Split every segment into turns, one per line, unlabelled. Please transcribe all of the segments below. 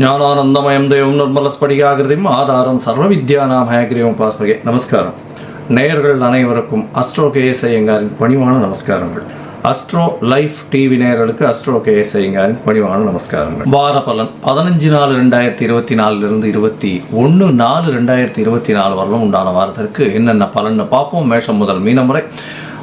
ஞானானந்தமயம் தேவம் நிர்மலஸ்படிகாகிருதியும் ஆதாரம் சர்வ வித்யா நாம் ஹயக்ரீவம் பாஸ்மகே நமஸ்காரம். நேயர்கள் அனைவருக்கும் அஸ்ட்ரோ கேஎஸ் ஐயங்காரின் பணிவான நமஸ்காரங்கள். அஸ்ட்ரோ லைஃப் டிவி நேயர்களுக்கு அஸ்ட்ரோ கேஎஸ் ஐயங்காரின் பணிவான நமஸ்காரங்கள். வார பலன் பதினஞ்சு நாலு ரெண்டாயிரத்தி இருபத்தி நாலுலேருந்து இருபத்தி ஒன்று நாலு ரெண்டாயிரத்தி இருபத்தி நாலு வரலும் உண்டான வாரத்திற்கு என்னென்ன பலன்னு பார்ப்போம். மேஷம் முதல் மீனம் வரை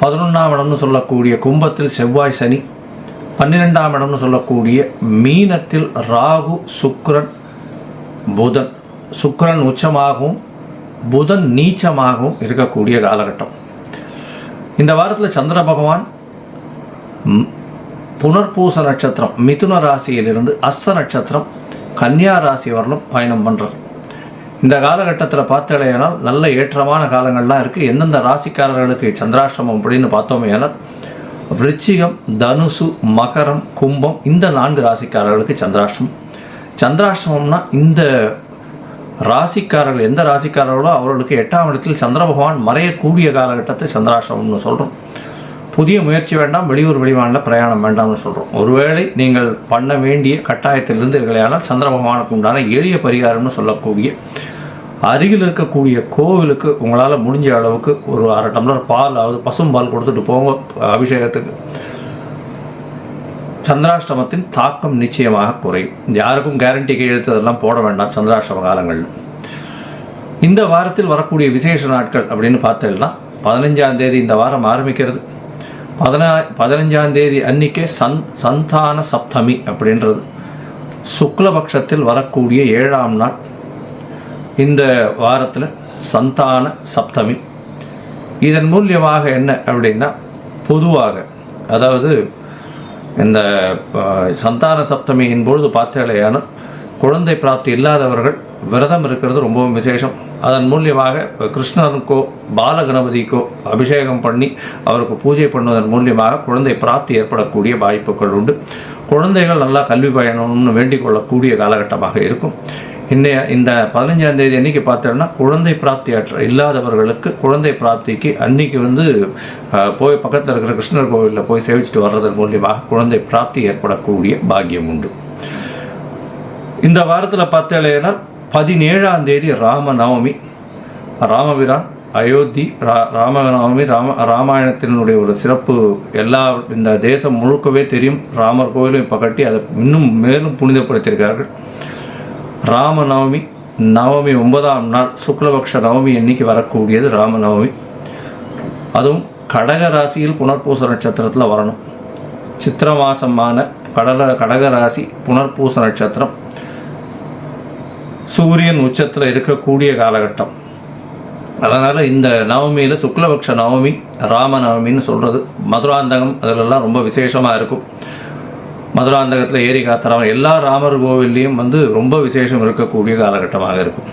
பதினொன்றாம் இடம்னு சொல்லக்கூடிய கும்பத்தில் செவ்வாய் சனி பன்னிரெண்டாம் இடம்னு சொல்லக்கூடிய மீனத்தில் ராகு சுக்ரன் புதன். சுக்ரன் உச்சமாகவும் புதன் நீச்சமாகவும் இருக்கக்கூடிய காலகட்டம். இந்த வாரத்தில் சந்திர பகவான் புனர்பூச நட்சத்திரம் மிதுன ராசியிலிருந்து அஸ்த நட்சத்திரம் கன்னியா ராசி வரலும் பயணம் பண்ணுறார் இந்த காலகட்டத்தில் பார்த்தலையானால் நல்ல ஏற்றமான காலங்கள்லாம் இருக்குது எந்தெந்த ராசிக்காரர்களுக்கு சந்திராஷ்டமம் அப்படின்னு பார்த்தோமே ஆனால் விருச்சிகம் தனுசு மகரம் கும்பம் இந்த நான்கு ராசிக்காரர்களுக்கு சந்திராஷ்டிரமம் சந்திராஷ்டிரமம்னா இந்த ராசிக்காரர்கள் எந்த ராசிக்காரர்களோ அவர்களுக்கு எட்டாம் இடத்தில் சந்திர பகவான் மறையக்கூடிய காலகட்டத்தை சந்திராஷ்டிரமம்னு சொல்கிறோம் புதிய முயற்சி வேண்டாம் வெளியூர் வெளிமாநில பிரயாணம் வேண்டாம்னு சொல்கிறோம் ஒருவேளை நீங்கள் பண்ண வேண்டிய கட்டாயத்தில் இருந்தீர்களேயானால் சந்திர பகவானுக்கு உண்டான எளிய பரிகாரம்னு சொல்லக்கூடிய அருகில் இருக்கக்கூடிய கோவிலுக்கு உங்களால் முடிஞ்ச அளவுக்கு ஒரு அரை டம்ளர் பால் அதாவது பசும்பால் கொடுத்துட்டு போங்க அபிஷேகத்துக்கு. சந்திராஷ்டமத்தின் தாக்கம் நிச்சயமாக குறையும். யாருக்கும் கேரண்டி கையெழுத்து அதெல்லாம் போட வேண்டாம் சந்திராஷ்டம காலங்களில். இந்த வாரத்தில் வரக்கூடிய விசேஷ நாட்கள் அப்படின்னு பார்த்தோம்னா பதினஞ்சாம் தேதி இந்த வாரம் ஆரம்பிக்கிறது. பதினா பதினஞ்சாம் தேதி அன்னைக்கே சந் சந்தான சப்தமி அப்படின்றது. சுக்லபக்ஷத்தில் வரக்கூடிய ஏழாம் நாள். இந்த வாரத்தில் சந்தான சப்தமி. இதன் மூலியமாக என்ன அப்படின்னா பொதுவாக அதாவது இந்த சந்தான சப்தமியின் பொழுது பார்த்தேலையான குழந்தை பிராப்தி இல்லாதவர்கள் விரதம் இருக்கிறது ரொம்பவும் விசேஷம். அதன் மூலியமாக கிருஷ்ணனுக்கோ பாலகணபதிக்கோ அபிஷேகம் பண்ணி அவருக்கு பூஜை பண்ணுவதன் மூலியமாக குழந்தை பிராப்தி ஏற்படக்கூடிய வாய்ப்புகள் உண்டு. குழந்தைகள் நல்லா கல்வி பயணம்னு வேண்டிக் கொள்ளக்கூடிய காலகட்டமாக இருக்கும். இன்னைய இந்த பதினஞ்சாம் தேதி அன்னைக்கு பார்த்தோம்னா குழந்தை பிராப்தி அற்ற இல்லாதவர்களுக்கு குழந்தை பிராப்திக்கு அன்னைக்கு வந்து போய் பக்கத்தில் இருக்கிற கிருஷ்ணர் கோவிலில் போய் சேவிச்சுட்டு வர்றதன் மூலியமாக குழந்தை பிராப்தி ஏற்படக்கூடிய பாக்கியம் உண்டு. இந்த வாரத்தில் பார்த்தேன்னா பதினேழாம் தேதி ராமநவமி. ராமபிரான் அயோத்தி ரா ராமநவமி ராம ராமாயணத்தினுடைய ஒரு சிறப்பு. எல்லா இந்த தேசம் முழுக்கவே தெரியும். ராமர் கோயிலும் இப்போ கட்டி அதை இன்னும் மேலும் புனிதப்படுத்தியிருக்கார்கள் ராமநவமி நவமி ஒன்பதாம் நாள் சுக்லபக்ஷ நவமி அன்னைக்கு வரக்கூடியது ராமநவமி. அதுவும் கடக ராசியில் புனர்பூச நட்சத்திரத்தில் வரணும். சித்திர மாசமான கடல கடக ராசி புனர்பூச நட்சத்திரம். சூரியன் உச்சத்தில் இருக்கக்கூடிய காலகட்டம். அதனால் இந்த நவமியில் சுக்லபக்ஷ நவமி ராம நவமின்னு சொல்கிறது மதுராந்தகம் அதிலெல்லாம் ரொம்ப விசேஷமாக இருக்கும். மதுராந்தகத்தில் ஏரி காத்தராமன் எல்லா ராமர் கோவில்லையும் வந்து ரொம்ப விசேஷம் இருக்கக்கூடிய காலகட்டமாக இருக்கும்.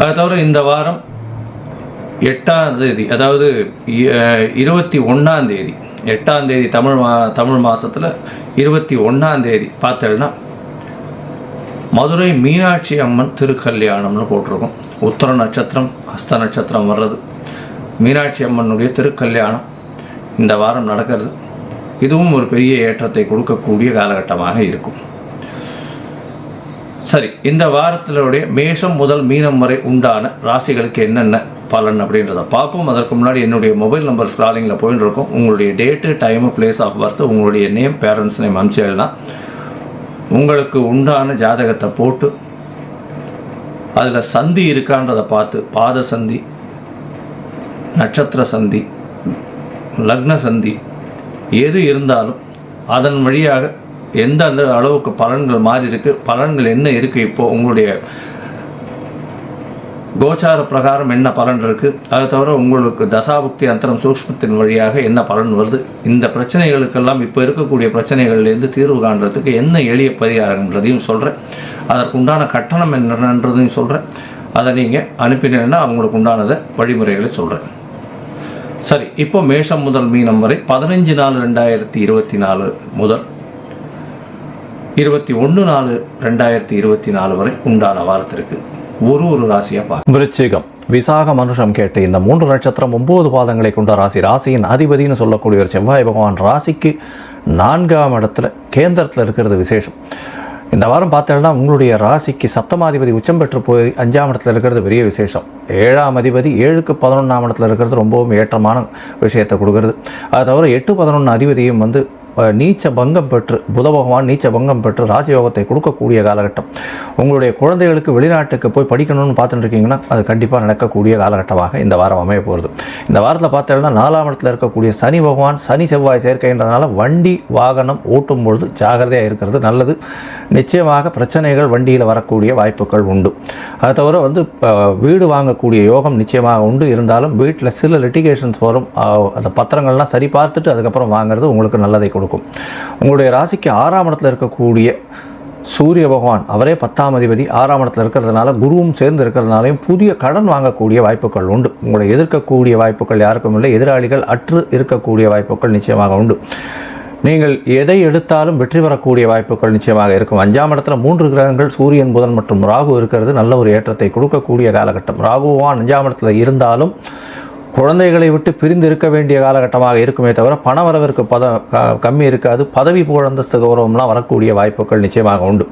அதை தவிர இந்த வாரம் எட்டாம் தேதி அதாவது இருபத்தி ஒன்றாம் தேதி எட்டாம் தேதி தமிழ் மா தமிழ் மாதத்தில் இருபத்தி ஒன்றாம் தேதி பார்த்தேன்னா மதுரை மீனாட்சி அம்மன் திருக்கல்யாணம்னு போட்டிருக்கோம். உத்தர நட்சத்திரம் ஹஸ்த நட்சத்திரம் வர்றது. மீனாட்சி அம்மனுடைய திருக்கல்யாணம் இந்த வாரம் நடக்கிறது. இதுவும் ஒரு பெரிய ஏற்றத்தை கொடுக்கக்கூடிய காலகட்டமாக இருக்கும். சரி இந்த வாரத்தினுடைய மேஷம் முதல் மீனம் வரை உண்டான ராசிகளுக்கு என்னென்ன பலன் அப்படின்றத பார்ப்போம். அதற்கு முன்னாடி என்னுடைய மொபைல் நம்பர் ஸ்க்ராலிங்கில் போயின்னு இருக்கும். உங்களுடைய date time place of birth உங்களுடைய நேம் பேரண்ட்ஸ் நேம் அனுப்பிச்சேன்னா உங்களுக்கு உண்டான ஜாதகத்தை போட்டு அதில் சந்தி இருக்கான்றதை பார்த்து பாத சந்தி நட்சத்திர சந்தி லக்ன சந்தி எது இருந்தாலும் அதன் வழியாக எந்த அந்த அளவுக்கு பலன்கள் மாறி இருக்கு பலன்கள் என்ன இருக்குது இப்போ உங்களுடைய கோச்சார பிரகாரம் என்ன பலன் இருக்குது அதை தவிர உங்களுக்கு தசாபுக்தி அந்தரம் சூக்ஷ்மத்தின் வழியாக என்ன பலன் வருது? இந்த பிரச்சனைகளுக்கெல்லாம் இப்போ இருக்கக்கூடிய பிரச்சனைகள்லேருந்து தீர்வு காண்றதுக்கு என்ன எளிய பரிகாரம்ன்றதையும் சொல்கிறேன் அதற்குண்டான கட்டணம் என்னன்றதையும் சொல்கிறேன் அதை நீங்கள் அனுப்பினீங்கன்னா அவங்களுக்கு உண்டானதை வழிமுறைகளை சொல்கிறேன் சரி இப்போ மேஷம் முதல் மீனம் வரை பதினஞ்சு நாலு ரெண்டாயிரத்தி இருபத்தி நாலு முதல் இருபத்தி ஒன்று நாலு ரெண்டாயிரத்தி இருபத்தி நாலு வரை உண்டான வாரத்திற்கு ஒரு ஒரு ராசியாக பார்க்க விருச்சிகம். விசாக மனுஷம் கேட்டு இந்த மூன்று நட்சத்திரம் ஒன்பது பாதங்களை கொண்ட ராசி. ராசியின் அதிபதினு சொல்லக்கூடிய ஒரு செவ்வாய் பகவான் ராசிக்கு நான்காம் இடத்துல கேந்திரத்தில் இருக்கிறது விசேஷம். இந்த வாரம் பார்த்தோம்னா உங்களுடைய ராசிக்கு சப்தமாதிபதி உச்சம் பெற்று போய் அஞ்சாம் இடத்துல இருக்கிறது பெரிய விசேஷம். ஏழாம் அதிபதி ஏழுக்கு பதினொன்றாம் இடத்துல இருக்கிறது ரொம்பவும் ஏற்றமான விஷயத்தை கொடுக்கறது. அது தவிர எட்டு பதினொன்று அதிபதியும் வந்து நீச்ச பங்கம் பெற்று புத பகவான் நீச்ச பங்கம் பெற்று ராஜயோகத்தை கொடுக்கக்கூடிய காலகட்டம். உங்களுடைய குழந்தைகளுக்கு வெளிநாட்டுக்கு போய் படிக்கணும்னு பார்த்துட்டு இருக்கீங்கன்னா அது கண்டிப்பாக நடக்கக்கூடிய காலகட்டமாக இந்த வாரம் அமைய போகிறது இந்த வாரத்தில் பார்த்தீங்கன்னா நாலாம் இடத்துல இருக்கக்கூடிய சனி பகவான் சனி செவ்வாய் சேர்க்கைன்றதுனால வண்டி வாகனம் ஓட்டும் பொழுது ஜாகிரதையாக இருக்கிறது நல்லது. நிச்சயமாக பிரச்சனைகள் வண்டியில் வரக்கூடிய வாய்ப்புகள் உண்டு. அதை தவிர வந்து வீடு வாங்கக்கூடிய யோகம் நிச்சயமாக உண்டு. இருந்தாலும் வீட்டில் சில லிட்டிகேஷன்ஸ் வரும். அந்த பத்திரங்கள்லாம் சரி பார்த்துட்டு அதுக்கப்புறம் வாங்குறது உங்களுக்கு நல்லதை கொடுக்கும். கொடுக்கும். உங்களுடைய ராசிக்கு ஆறாம் இடத்துல இருக்கக்கூடிய சூரிய பகவான் அவரே பத்தாம் அதிபதி ஆறாம் இடத்துல இருக்கிறதுனால குருவும் சேர்ந்து இருக்கிறதுனாலையும் புதிய கடன் வாங்கக்கூடிய வாய்ப்புகள் உண்டு. உங்களை எதிர்க்கக்கூடிய வாய்ப்புகள் யாருக்கும் இல்லை. எதிராளிகள் அற்று இருக்கக்கூடிய வாய்ப்புகள் நிச்சயமாக உண்டு. நீங்கள் எதை எடுத்தாலும் வெற்றி பெறக்கூடிய வாய்ப்புகள் நிச்சயமாக இருக்கும். அஞ்சாம் இடத்துல மூன்று கிரகங்கள் சூரியன் புதன் மற்றும் ராகு இருக்கிறது. நல்ல ஒரு ஏற்றத்தை கொடுக்கக்கூடிய காலகட்டம். ராகுவான் அஞ்சாம் இடத்துல இருந்தாலும் குழந்தைகளை விட்டு பிரிந்து இருக்க வேண்டிய காலகட்டமாக இருக்குமே தவிர பணவரவிற்கு பத கம்மி இருக்காது. பதவி புகழந்தஸ்து கௌரவம்லாம் வரக்கூடிய வாய்ப்புகள் நிச்சயமாக உண்டு.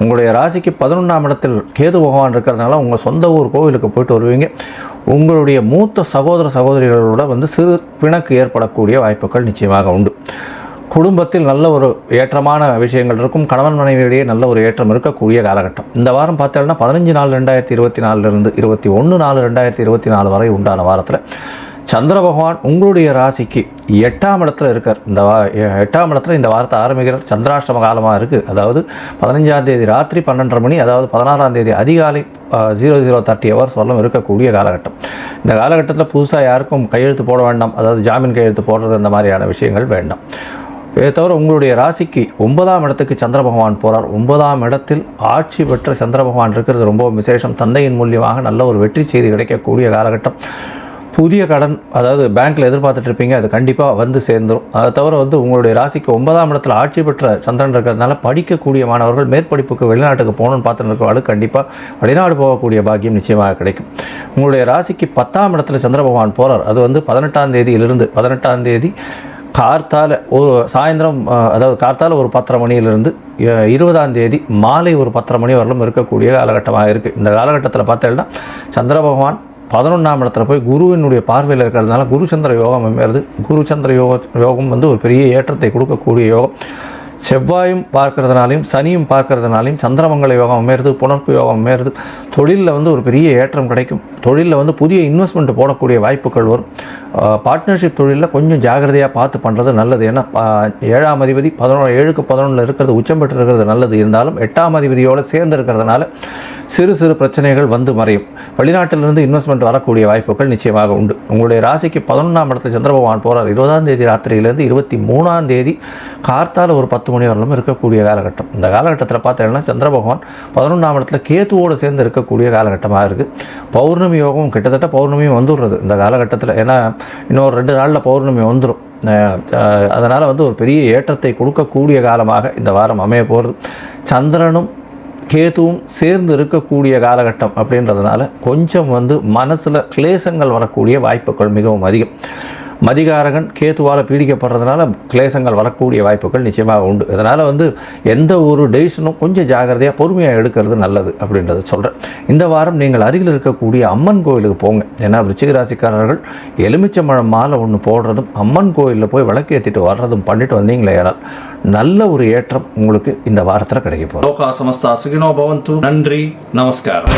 உங்களுடைய ராசிக்கு பதினொன்றாம் இடத்தில் கேது பகவான் இருக்கிறதுனால உங்கள் சொந்த ஊர் கோவிலுக்கு போயிட்டு வருவீங்க. உங்களுடைய மூத்த சகோதர சகோதரிகளோட வந்து சிறு பிணக்கு ஏற்படக்கூடிய வாய்ப்புகள் நிச்சயமாக உண்டு. குடும்பத்தில் நல்ல ஒரு ஏற்றமான விஷயங்கள் இருக்கும். கணவன் மனைவியிடையே நல்ல ஒரு ஏற்றம் இருக்கக்கூடிய காலகட்டம். இந்த வாரம் பார்த்தோம்னா பதினஞ்சு நாலு ரெண்டாயிரத்தி இருபத்தி நாலுலேருந்து இருபத்தி ஒன்று நாலு ரெண்டாயிரத்தி இருபத்தி நாலு வரை உண்டான வாரத்தில் சந்திர பகவான் உங்களுடைய ராசிக்கு எட்டாம் இடத்துல இருக்கார். இந்த வா எ- எட்டாம் இடத்துல இந்த வாரத்தை ஆரம்பிக்கிறார். சந்திராஷ்டம காலமாக இருக்குது அதாவது பதினஞ்சாம் தேதி ராத்திரி பன்னெண்டரை மணி அதாவது பதினாறாம் தேதி அதிகாலை ஜீரோ ஜீரோ தேர்ட்டி ஹவர்ஸ் வரலும் இருக்கக்கூடிய காலகட்டம். இந்த காலகட்டத்தில் புதுசாக யாருக்கும் கையெழுத்து போட வேண்டாம். அதாவது ஜாமீன் கையெழுத்து போடுறது இந்த மாதிரியான விஷயங்கள் வேண்டாம். இதை தவிர உங்களுடைய ராசிக்கு ஒன்பதாம் இடத்துக்கு சந்திர பகவான் போகிறார் ஒன்பதாம் இடத்தில் ஆட்சி பெற்ற சந்திர பகவான் இருக்கிறது ரொம்ப விசேஷம். தந்தையின் மூலியமாக நல்ல ஒரு வெற்றி செய்தி கிடைக்கக்கூடிய காலகட்டம். புதிய கடன் அதாவது பேங்க்கில் எதிர்பார்த்துட்டு இருப்பீங்க அது கண்டிப்பாக வந்து சேர்ந்துடும் அதை தவிர வந்து உங்களுடைய ராசிக்கு ஒன்பதாம் இடத்துல ஆட்சி பெற்ற சந்திரன் இருக்கிறதுனால படிக்கக்கூடிய மாணவர்கள் மேற்படிப்புக்கு வெளிநாட்டுக்கு போகணும்னு பார்த்துட்டு கண்டிப்பாக வெளிநாடு போகக்கூடிய பாக்கியம் நிச்சயமாக கிடைக்கும். உங்களுடைய ராசிக்கு பத்தாம் இடத்துல சந்திர பகவான் போகிறார் அது வந்து பதினெட்டாம் தேதியிலிருந்து பதினெட்டாம் தேதி கார்த்தால ஒரு சாயந்தரம் அதாவது கார்த்தால ஒரு பத்தரை மணியிலிருந்து இருபதாம் தேதி மாலை ஒரு பத்தரை மணி வரலும் இருக்கக்கூடிய காலகட்டமாக இருக்குது இந்த காலகட்டத்தில் பார்த்தேன்னா சந்திர பகவான் பதினொன்றாம் இடத்துல போய் குருவினுடைய பார்வையில் இருக்கிறதுனால குரு சந்திர யோகம் அமையிறது குரு சந்திர யோக யோகம் வந்து ஒரு பெரிய ஏற்றத்தை கொடுக்கக்கூடிய யோகம். செவ்வாயும் பார்க்கறதுனாலையும் சனியும் பார்க்கறதுனாலையும் சந்திரமங்கல யோகம் அமையிறது புணர்ப்பு யோகம் அமையிறது தொழிலில் வந்து ஒரு பெரிய ஏற்றம் கிடைக்கும். தொழிலில் வந்து புதிய இன்வெஸ்ட்மெண்ட் போடக்கூடிய வாய்ப்புகள் வரும். பார்ட்னர்ஷிப் தொழிலில் கொஞ்சம் ஜாகிரதையாக பார்த்து பண்ணுறது நல்லது. ஏன்னா ஏழாம் அதிபதி பதினொன்று ஏழுக்கு பதினொன்றில் இருக்கிறது உச்சம் பெற்று இருக்கிறது நல்லது. இருந்தாலும் எட்டாம் அதிபதியோடு சேர்ந்து இருக்கிறதுனால சிறு சிறு பிரச்சனைகள் வந்து மறையும். வெளிநாட்டிலிருந்து இன்வெஸ்ட்மெண்ட் வரக்கூடிய வாய்ப்புகள் நிச்சயமாக உண்டு. உங்களுடைய ராசிக்கு பதினொன்றாம் இடத்துல சந்திரபகவான் போகிறார் இருபதாம் தேதி ராத்திரியிலேருந்து இருபத்தி மூணாம் தேதி கார்த்தால் ஒரு பத்து மணி வரலும் இருக்கக்கூடிய காலகட்டம். இந்த காலகட்டத்தில் பார்த்தீங்கன்னா சந்திர பகவான் பதினொன்றாம் இடத்துல கேத்துவோடு சேர்ந்து இருக்கக்கூடிய காலகட்டமாக இருக்குது பௌர்ணமி யோகம் கிட்டத்தட்ட பௌர்ணமியும் வந்துடுறது இந்த காலகட்டத்தில். ஏன்னா இன்னொரு ரெண்டு நாளில் பௌர்ணமி வந்துடும் அதனால் வந்து ஒரு பெரிய ஏற்றத்தை கொடுக்கக்கூடிய காலமாக இந்த வாரம் அமைய போகிறது சந்திரனும் கேதுவும் சேர்ந்து இருக்கக்கூடிய காலகட்டம் அப்படின்றதுனால கொஞ்சம் வந்து மனசில் கிளேசங்கள் வரக்கூடிய வாய்ப்புகள் மிகவும் அதிகம். மதிகாரகன் கேத்துவால் பீடிக்கப்படுறதுனால கிளேசங்கள் வரக்கூடிய வாய்ப்புகள் நிச்சயமாக உண்டு. அதனால் வந்து எந்த ஒரு டெசிஷனும் கொஞ்சம் ஜாகிரதையாக பொறுமையாக எடுக்கிறது நல்லது அப்படின்றத சொல்கிறேன் இந்த வாரம் நீங்கள் அருகில் இருக்கக்கூடிய அம்மன் கோயிலுக்கு போங்க. ஏன்னா விருச்சிக ராசிக்காரர்கள் எலுமிச்சம்பழம் மாலை ஒன்று போடுறதும் அம்மன் கோயிலில் போய் விளக்கு ஏற்றிட்டு வர்றதும் பண்ணிட்டு வந்தீங்களே ஆனால் நல்ல ஒரு ஏற்றம் உங்களுக்கு இந்த வாரத்தில் கிடைக்க போகுது. லோகா சமஸ்தா சுகினோ பவந்து. நன்றி. நமஸ்காரம்.